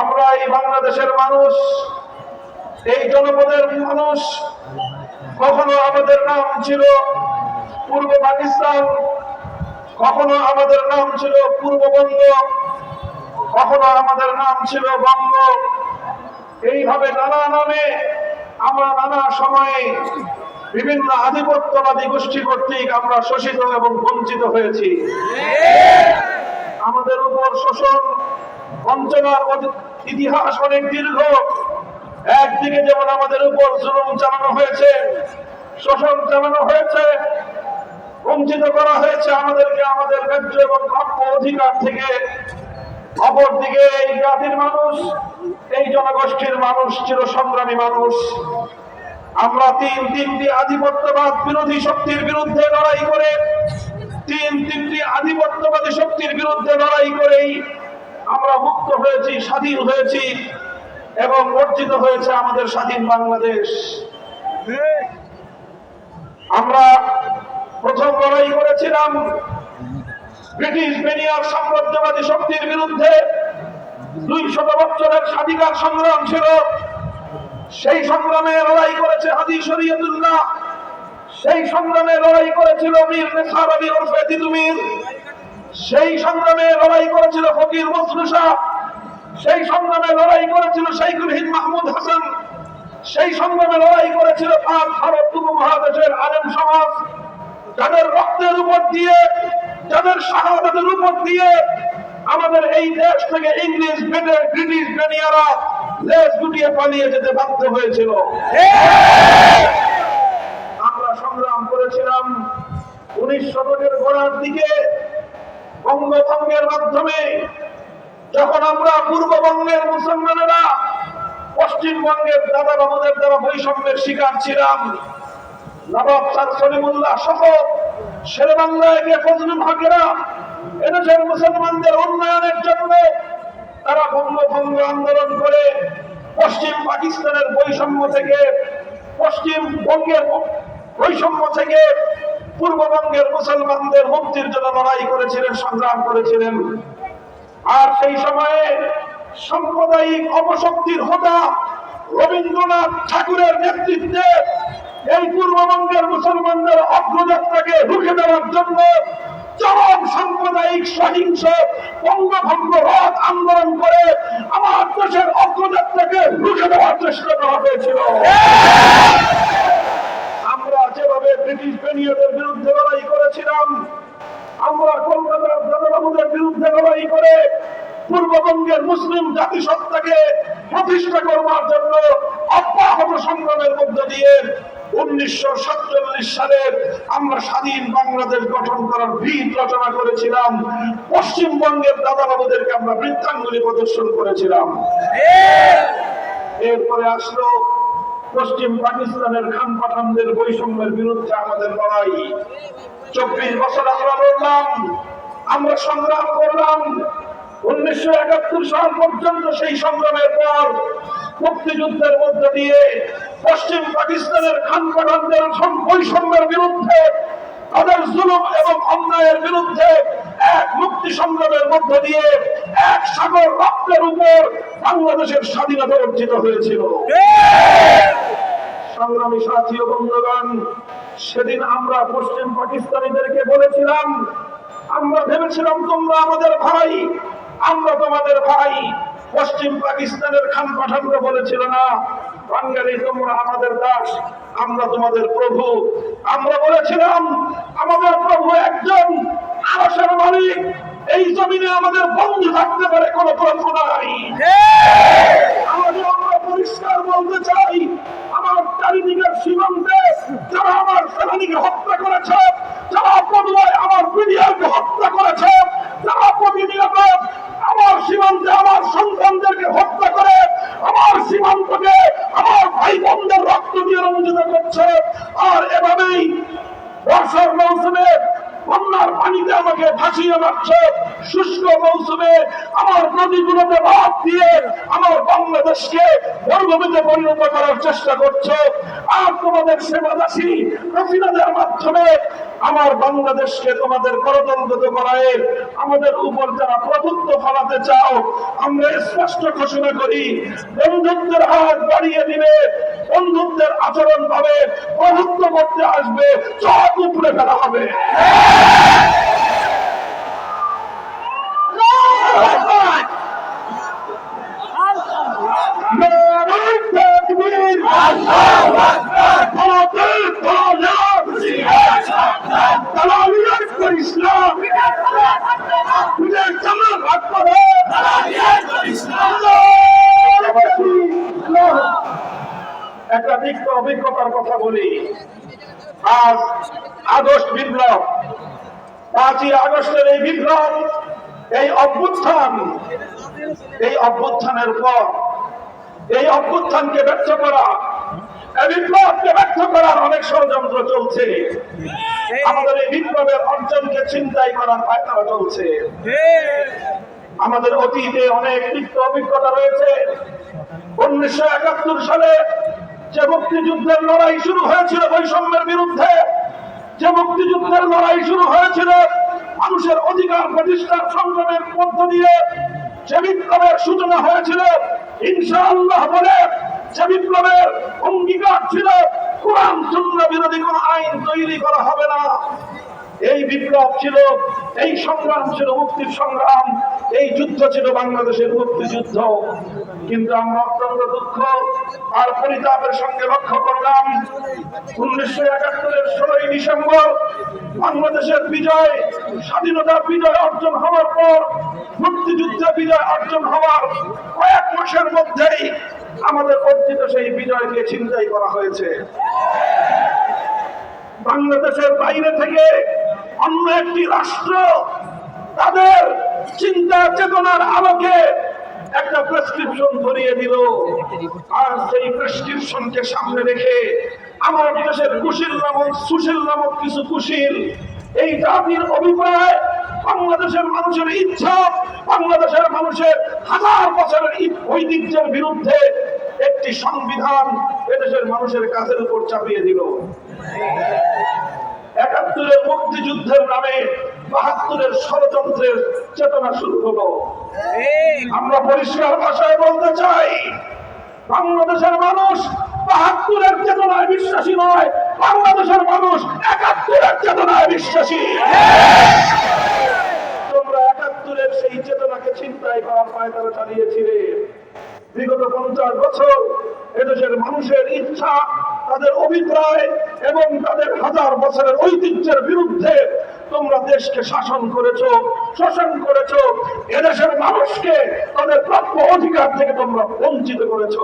আমরা এই বাংলাদেশের মানুষ এই জনপদের মানুষ কখনো আমাদের নাম ছিল পূর্ব পাকিস্তান কখনো আমাদের নাম ছিল পূর্ববঙ্গ কখনো আমাদের নাম ছিল বঙ্গ। এইভাবে নানা নামে আমরা নানা সময়ে বিভিন্ন আধিপত্যবাদী গোষ্ঠী কর্তৃক আমরা শোষিত এবং বঞ্চিত হয়েছি। আমাদের উপর শোষণ বঞ্চনার ইতিহাস অনেক দীর্ঘ। একদিকে যেমন আমাদের উপর জুলুম চালানো হয়েছে, শোষণ চালানো হয়েছে, বঞ্চিত করা হয়েছে আমাদেরকে, আমাদের ন্যায্য এবং প্রাপ্য অধিকার থেকে। অপরদিকে এই জাতির মানুষ, এই জনগোষ্ঠীর মানুষ চির সংগ্রামী মানুষ। আমরা তিন তিনটি আধিপত্যবাদ বিরোধী শক্তির বিরুদ্ধে লড়াই করে, তিন তিনটি আধিপত্যবাদী শক্তির বিরুদ্ধে লড়াই করেই আমরা মুক্ত হয়েছি, স্বাধীন হয়েছি এবং অর্জিত হয়েছে আমাদের স্বাধীন বাংলাদেশ। আমরা প্রথম লড়াই করেছিলাম ব্রিটিশ বেনিয়ার সাম্রাজ্যবাদী শক্তির বিরুদ্ধে। দুই শত বছরের স্বাধিকার সংগ্রাম ছিল। সেই সংগ্রামে লড়াই করেছে হাজি শরীয়তুল্লাহ। সেই সংগ্রামে লড়াই করেছিল মীর নেসার আলী ওরফে তিতুমির। সেই সংগ্রামে লড়াই করেছিল ফকির মসরুষা সেই সংগ্রামে লড়াই করেছিল শাইখুল হিন্দ মাহমুদ হাসান। সেই সংগ্রামে লড়াই করেছিল পাক ভারত উপমহাদেশের আলেম সমাজ। যাদের রক্তের উপর দিয়ে, যাদের শাহাদাতের উপর দিয়ে আমাদের এই দেশ থেকে ইংলিশ বেটে ব্রিটিশ বেনিয়ারা লেজ গুটিয়ে পালিয়ে যেতে বাধ্য হয়েছিল। আমরা সংগ্রাম করেছিলাম। উনিশ শতকের গোড়ার দিকে বঙ্গভঙ্গের মাধ্যমে যখন আমরা পূর্ববঙ্গের মুসলমানেরা পশ্চিমবঙ্গের দাদা বাবুদের দ্বারা বৈষম্যের শিকার ছিলাম, নবাব স্যার সলিমুল্লাহ সহ শেরে বাংলায় গিয়ে ফজলুল হকেরা এদেশের মুসলমানদের উন্নয়নের জন্য। তারা বঙ্গভঙ্গ আন্দোলন করে পশ্চিম পাকিস্তানের বৈষম্য থেকে, পশ্চিমবঙ্গের বৈষম্য থেকে পূর্ববঙ্গের মুসলমানদের মুক্তির জন্য লড়াই করেছিলেন, সংগ্রাম করেছিলেন। আর সেই সময়ে সাম্প্রদায়িক অপশক্তির হোতা রবীন্দ্রনাথ ঠাকুরের নেতৃত্বে এই পূর্ববঙ্গের মুসলমানদের অগ্রযাত্রাকে রুখে দেওয়ার জন্য চরম সাম্প্রদায়িক সহিংস বঙ্গভঙ্গ রথ আন্দোলন করে আমার দেশের অগ্রযাত্রাকে রুখে দেওয়ার চেষ্টা করা হয়েছিল। ব্রিটিশ বেনিয়দের বিরুদ্ধে লড়াই করেছিলাম। আমরা কলকাতার দাদাবাবুদের বিরুদ্ধে লড়াই করে পূর্ববঙ্গের মুসলিম জাতিসত্তাকে প্রতিষ্ঠা করবার জন্য অব্যাহত সংগ্রামের মধ্য দিয়ে উনিশশো সাতচল্লিশ সালের আমরা স্বাধীন বাংলাদেশ গঠন করার ভিত রচনা করেছিলাম। পশ্চিমবঙ্গের দাদাবাবুদেরকে আমরা বৃত্তাঙ্গুলি প্রদর্শন করেছিলাম। এরপরে আসলো পশ্চিম পাকিস্তানের খান পাঠানদের বৈষম্যের বিরুদ্ধে আমাদের লড়াই। চব্বিশ বছর আমরা লড়লাম, আমরা সংগ্রাম করলাম। উনিশশো একাত্তর সাল পর্যন্ত সেই সংগ্রামের পর মুক্তিযুদ্ধের মধ্য দিয়ে পশ্চিম পাকিস্তানের খান পাঠানদের বৈষম্যের বিরুদ্ধে, তাদের জুলুম এবং অন্যায়ের বিরুদ্ধে এক মুক্তি সংগ্রামের মধ্য দিয়ে এক সাগর রক্তের উপর বাংলাদেশের স্বাধীনতা অর্জিত হয়েছিল। সংগ্রামী সাথী ও বন্ধুগণ, সেদিন আমরা পশ্চিম পাকিস্তানিদেরকে বলেছিলাম, আমরা ভেবেছিলাম তোমরা আমাদের ভাই, আমরা তোমাদের ভাই। পশ্চিম পাকিস্তানের খান পাঠানরা বলেছিল না, বাঙালি তোমরা আমাদের দাস, আমরা তোমাদের প্রভু। আমরা বলেছিলাম, আমাদের প্রভু একজন আরশের মালিক, এই জমিনে আমাদের বন্ধু থাকতে পারে, কোনো প্রশ্ন নাই। আমরা পরিষ্কার বলতে চাই, আমার চারিদিকের সীমান্তে যারা আমার সেনানীকে হত্যা করেছে যারা পদুয়ায় আমার বিডিআরকে হত্যা করেছে যারা প্রতিনিয়ত আমার সীমান্তে আমার সন্তানদেরকে হত্যা করে আমার আমার ভাই বোনদের রক্ত দিয়ে রঞ্জিত করছে। আর এভাবেই বর্ষার মৌসুমে বন্যার পানিতে আমাকে ভাসিয়ে মারছে শুষ্ক মৌসুমে আমার নদীগুলোতে বাদ দিয়ে আমার বাংলাদেশকে মরুভূমিতে পরিণত করার চেষ্টা করছ। আর তোমাদের সেবাদাসী হাসিনাদের মাধ্যমে আমার বাংলাদেশকে তোমাদের গণতন্ত্র করায় আমাদের উপর যারা প্রভুত্ব ফলাতে চাও, আমরা স্পষ্ট ঘোষণা করি, বন্ধুত্বের হাত বাড়িয়ে দিবে। বন্ধুত্বের আচরণ পাবে প্রভুত্ব করতে আসবে চক উপরে ফেলা হবে। নারায় একটা তিক্ত অভিজ্ঞতার কথা বলি। আজ আগস্ট বিপ্লব পাঁচই আগস্টের এই বিপ্লব এই অভ্যুত্থান এই অভ্যুত্থানের পর এই অভ্যুত্থানকে ব্যর্থ করা এই বিপ্লবকে ব্যর্থ করার অনেক ষড়যন্ত্র চলছে। আমাদের এই বিপ্লবের অর্জনকে চিন্তাই করার পায়তারা চলছে। আমাদের অতীতে অনেক তিক্ত অভিজ্ঞতা রয়েছে। উনিশশো একাত্তর সালে যে মুক্তিযুদ্ধের লড়াই শুরু হয়েছিল বৈষম্যের বিরুদ্ধে, যে মুক্তিযুদ্ধের লড়াই শুরু হয়েছিল মানুষের অধিকার প্রতিষ্ঠার সংগ্রামের মধ্য দিয়ে, যে বিপ্লবের সূচনা হয়েছিল, ইনশাআল্লাহ বলে যে বিপ্লবের অঙ্গীকার ছিল, কোরআন শূন্য বিরোধী কোন আইন তৈরি করা হবে না। এই বিপ্লব ছিল, এই সংগ্রাম ছিল মুক্তির সংগ্রাম, এই যুদ্ধ ছিল বাংলাদেশের মুক্তিযুদ্ধ। কিন্তু আমরা অত্যন্ত দুঃখ আর পরিতাপের সঙ্গে লক্ষ্য করলাম উনিশশো একাত্তরের ষোলোই ডিসেম্বর বাংলাদেশের বিজয় স্বাধীনতার বিজয় অর্জন হওয়ার পর, মুক্তিযুদ্ধে বিজয় অর্জন হওয়ার কয়েক মাসের মধ্যেই আমাদের অর্জিত সেই বিজয়কে চিন্তাই করা হয়েছে। বাংলাদেশের বাইরে থেকে অন্য একটি রাষ্ট্র তাদের চিন্তা চেতনার আলোকে একটা প্রেসক্রিপশন ধরিয়ে দিল। আর সেই প্রেসক্রিপশনকে সামনে রেখে আমার দেশের কুশীল নামক, সুশীল নামক কিছু কুশীল, এই জাতির অভিপ্রায় বাংলাদেশের মানুষের ইচ্ছা, বাংলাদেশের মানুষের হাজার বছরের ঐতিহ্যের বিরুদ্ধে একটি সংবিধান এদেশের মানুষের কাছের উপর চাপিয়ে দিল। একাত্তরের মুক্তিযুদ্ধের নামে বাহাত্তরের ষড়যন্ত্রের চেতনা শুরু হলো। আমরা পরিষ্কার ভাষায় বলতে চাই বাংলাদেশের মানুষ বাহাত্তরের চেতনায় বিশ্বাসী নয় বাংলাদেশের মানুষ একাত্তরের চেতনায় বিশ্বাসী। তোমরা একাত্তরের সেই চেতনাকে চিন্তায় করার পায় তারা চালিয়েছিলে। বিগত পঞ্চাশ বছর এদেশের মানুষের ইচ্ছা তাদের অভিপ্রায় এবং তাদের হাজার বছরের ঐতিহ্যের বিরুদ্ধে তোমরা দেশকে শাসন করেছ, শোষণ করেছ, এদেশের মানুষকে তাদের প্রাপ্য অধিকার থেকে তোমরা বঞ্চিত করেছ।